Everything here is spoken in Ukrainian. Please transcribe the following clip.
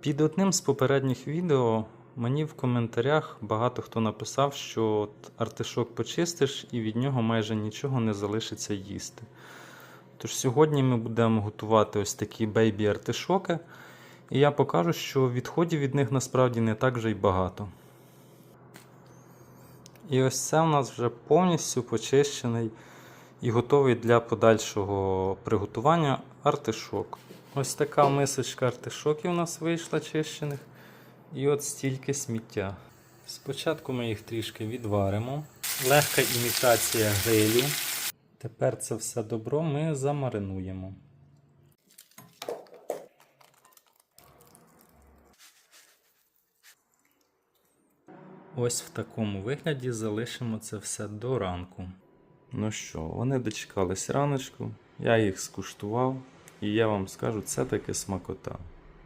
Під одним з попередніх відео мені в коментарях багато хто написав, що от артишок почистиш і від нього майже нічого не залишиться їсти. Тож сьогодні ми будемо готувати ось такі бейбі артишоки, і я покажу, що відходів від них насправді не так вже й багато. І ось це у нас вже повністю почищений і готовий для подальшого приготування артишок. Ось така мисочка артишоків у нас вийшла чищених. І от стільки сміття. Спочатку ми їх трішки відваримо. Легка імітація грилю. Тепер це все добро ми замаринуємо. Ось в такому вигляді залишимо це все до ранку. Ну що, вони дочекались раночку, я їх скуштував, і я вам скажу, це таки смакота.